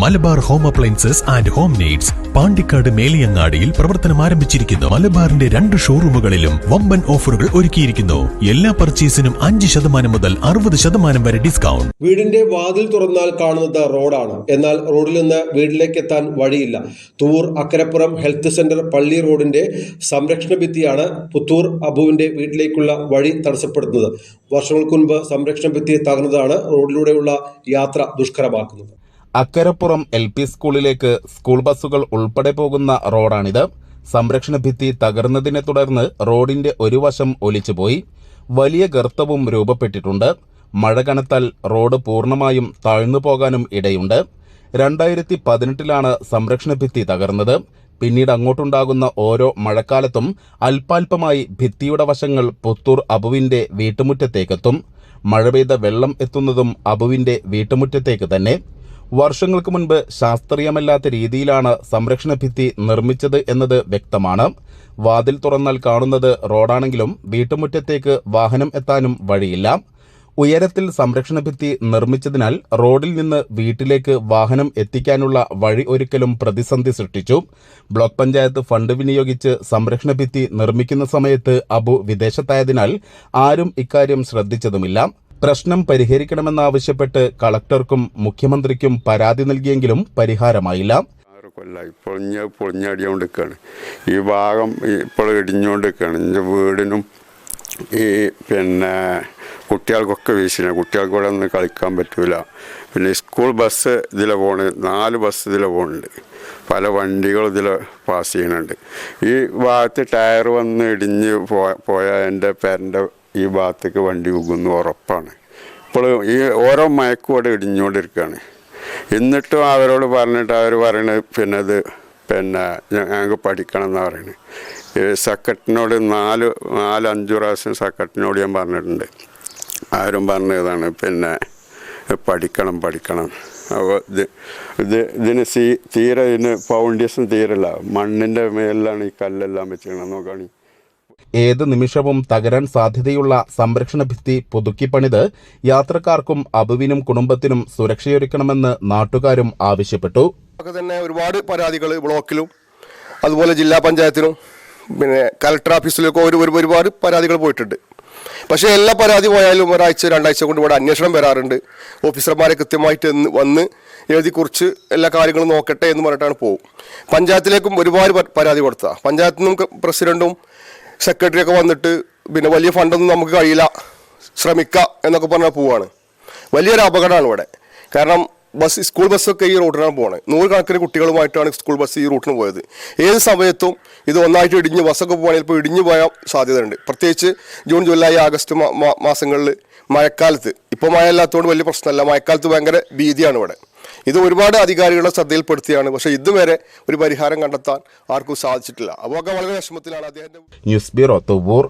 Malabar home appliances and home needs Pandikkad മേലിയങ്ങാടിയിൽ പ്രവർത്തനം ആരംഭിച്ചിരിക്കുന്നു. മലബാറിന്റെ രണ്ട് ഷോറൂമുകളിലും വമ്പൻ ഓഫറുകൾ ഒരുക്കിയിരിക്കുന്നു. എല്ലാ പർച്ചേസിനും അഞ്ച് ശതമാനം മുതൽ അറുപത് ശതമാനം വരെ ഡിസ്കൗണ്ട്. വീടിന്റെ വാതിൽ തുറന്നാൽ കാണുന്നത് റോഡാണ്. എന്നാൽ റോഡിൽ നിന്ന് വീട്ടിലേക്ക് എത്താൻ വഴിയില്ല. തൂർ അക്കരപ്പുറം ഹെൽത്ത് സെന്റർ പള്ളി റോഡിന്റെ സംരക്ഷണ ഭിത്തിയാണ് പുത്തൂർ അബുവിന്റെ വീട്ടിലേക്കുള്ള വഴി തടസ്സപ്പെടുത്തുന്നത്. വർഷങ്ങൾക്ക് മുൻപ് സംരക്ഷണ ഭിത്തി തകർന്നതാണ് റോഡിലൂടെയുള്ള യാത്ര ദുഷ്കരമാക്കുന്നത്. അക്കരപ്പുറം എൽ പി സ്കൂളിലേക്ക് സ്കൂൾ ബസ്സുകൾ ഉൾപ്പെടെ പോകുന്ന റോഡാണിത്. സംരക്ഷണ ഭിത്തി തകർന്നതിനെ തുടർന്ന് റോഡിന്റെ ഒരു വശം ഒലിച്ചുപോയി. വലിയ ഗർത്തവും രൂപപ്പെട്ടിട്ടുണ്ട്. മഴ കനത്താൽ റോഡ് പൂർണമായും താഴ്ന്നു പോകാനും ഇടയുണ്ട്. രണ്ടായിരത്തി പതിനെട്ടിലാണ് സംരക്ഷണ ഭിത്തി തകർന്നത്. പിന്നീട് അങ്ങോട്ടുണ്ടാകുന്ന ഓരോ മഴക്കാലത്തും അല്പാൽപമായി ഭിത്തിയുടെ വശങ്ങൾ പുത്തൂർ അബുവിന്റെ വീട്ടുമുറ്റത്തേക്കെത്തും. മഴ പെയ്ത വെള്ളം എത്തുന്നതും അബുവിന്റെ വീട്ടുമുറ്റത്തേക്ക് തന്നെ. വർഷങ്ങൾക്ക് മുൻപ് ശാസ്ത്രീയമല്ലാത്ത രീതിയിലാണ് സംരക്ഷണ ഭിത്തി നിർമ്മിച്ചത് എന്നത് വ്യക്തമാണ്. വാതിൽ തുറന്നാൽ കാണുന്നത് റോഡാണെങ്കിലും വീട്ടുമുറ്റത്തേക്ക് വാഹനം എത്താനും വഴിയില്ല. ഉയരത്തിൽ സംരക്ഷണ ഭിത്തി നിർമ്മിച്ചതിനാൽ റോഡിൽ നിന്ന് വീട്ടിലേക്ക് വാഹനം എത്തിക്കാനുള്ള വഴി ഒരിക്കലും പ്രതിസന്ധി സൃഷ്ടിച്ചു. ബ്ലോക്ക് പഞ്ചായത്ത് ഫണ്ട് വിനിയോഗിച്ച് സംരക്ഷണ ഭിത്തി നിർമ്മിക്കുന്ന സമയത്ത് അബു വിദേശത്തായതിനാൽ ആരും ഇക്കാര്യം ശ്രദ്ധിച്ചതുമില്ല. പ്രശ്നം പരിഹരിക്കണമെന്നാവശ്യപ്പെട്ട് കളക്ടർക്കും മുഖ്യമന്ത്രിക്കും പരാതി നൽകിയെങ്കിലും പരിഹാരമായില്ല. ആറ് കൊല്ലമായി പൊളിഞ്ഞ പൊളിഞ്ഞടിയോണ്ട് ഈ ഭാഗം ഇപ്പോൾ ഇടിഞ്ഞുകൊണ്ടിരിക്കുകയാണ് എന്റെ വീടിനും ഈ പിന്നെ കുട്ടികൾക്കൊക്കെ വീശിന. കുട്ടികൾക്ക് ഇവിടെ ഒന്നും കളിക്കാൻ പറ്റില്ല പിന്നെ സ്കൂൾ ബസ് ഇതിലെ പോണ്. നാല് ബസ് ഇതിലെ പോകുന്നുണ്ട് പല വണ്ടികൾ ഇതിൽ പാസ് ചെയ്യുന്നുണ്ട് ഈ ഭാഗത്ത് ടയർ വന്ന് ഇടിഞ്ഞ് പോയ എന്റെ പേരന്റെ ഈ ഭാഗത്തേക്ക് വണ്ടി പോകുന്നു ഉറപ്പാണ്. ഇപ്പോൾ ഈ ഓരോ മയക്കും അവിടെ ഇടിഞ്ഞുകൊണ്ടിരിക്കുകയാണ്. എന്നിട്ടും അവരോട് പറഞ്ഞിട്ട് അവർ പറയണത് പിന്നെ അത് പിന്നെ ഞങ്ങൾക്ക് പഠിക്കണം എന്ന് പറയുന്നത് സക്കറ്റിനോട് നാല് നാല് അഞ്ച് പ്രാവശ്യം സക്കറ്റിനോട് ഞാൻ പറഞ്ഞിട്ടുണ്ട്. ആരും പറഞ്ഞതാണ് പിന്നെ പഠിക്കണം പഠിക്കണം. അപ്പോൾ ഇത് ഇത് ഇതിന് സീ തീരെ ഇതിന് ഫൗണ്ടേഷൻ തീരല്ല. മണ്ണിന്റെ മേലിലാണ് ഈ കല്ലെല്ലാം വെച്ചിരിക്കണം നോക്കുകയാണെങ്കിൽ ഏത് നിമിഷവും തകരാൻ സാധ്യതയുള്ള സംരക്ഷണ ഭിത്തി പുതുക്കിപ്പണിത് യാത്രക്കാർക്കും അബുവിനും കുടുംബത്തിനും സുരക്ഷയൊരുക്കണമെന്ന് നാട്ടുകാരും ആവശ്യപ്പെട്ടു. തന്നെ ഒരുപാട് പരാതികൾ ബ്ലോക്കിലും അതുപോലെ ജില്ലാ പഞ്ചായത്തിനും പിന്നെ കലക്ടർ ഓഫീസിലൊക്കെ ഒരു ഒരു- ഒരുപാട് പരാതികൾ പോയിട്ടുണ്ട്. പക്ഷേ എല്ലാ പരാതി പോയാലും ഒരാഴ്ച രണ്ടാഴ്ച കൊണ്ട് ഇവിടെ അന്വേഷണം വരാറുണ്ട്. ഓഫീസർമാരെ കൃത്യമായിട്ട് വന്ന് എഴുതി കുറിച്ച് എല്ലാ കാര്യങ്ങളും നോക്കട്ടെ എന്ന് പറഞ്ഞിട്ടാണ് പോകും പഞ്ചായത്തിലേക്കും ഒരുപാട് പരാതി കൊടുത്ത. പഞ്ചായത്തിൽ നിന്നും ക- പ്രസിഡന്റും സെക്രട്ടറിയൊക്കെ വന്നിട്ട് പിന്നെ വലിയ ഫണ്ടൊന്നും നമുക്ക് കഴിയില്ല ശ്രമിക്കുക എന്നൊക്കെ പറഞ്ഞാൽ പോവാണ്. വലിയൊരു അപകടമാണ് ഇവിടെ. കാരണം ബസ് സ്കൂൾ ബസ്സൊക്കെ ഈ റൂട്ടിനാണ് പോകുന്നത് നൂറുകണക്കിന് കുട്ടികളുമായിട്ടാണ് സ്കൂൾ ബസ് ഈ റൂട്ടിന് പോയത്. ഏത് സമയത്തും ഇത് ഒന്നായിട്ട് ഇടിഞ്ഞ് ബസ്സൊക്കെ പോകുകയാണെങ്കിൽ ഇപ്പോൾ ഇടിഞ്ഞു പോയാൽ സാധ്യതയുണ്ട്. പ്രത്യേകിച്ച് ജൂൺ ജൂലൈ ആഗസ്റ്റ് മാസങ്ങളിൽ മഴക്കാലത്ത്. ഇപ്പോൾ മഴ ഇല്ലാത്തതുകൊണ്ട് വലിയ പ്രശ്നമല്ല. മഴക്കാലത്ത് ഭയങ്കര ഭീതിയാണ് ഇവിടെ. ഇത് ഒരുപാട് അധികാരികളുടെ ശ്രദ്ധയിൽപ്പെടുത്തിയാണ്. പക്ഷേ ഇതുവരെ ഒരു പരിഹാരം കണ്ടെത്താൻ ആർക്കും സാധിച്ചിട്ടില്ല. അപ്പോൾ വളരെ വിഷമത്തിലാണ് അദ്ദേഹത്തിന്റെ ന്യൂസ് ബ്യൂറോ തുവൂർ.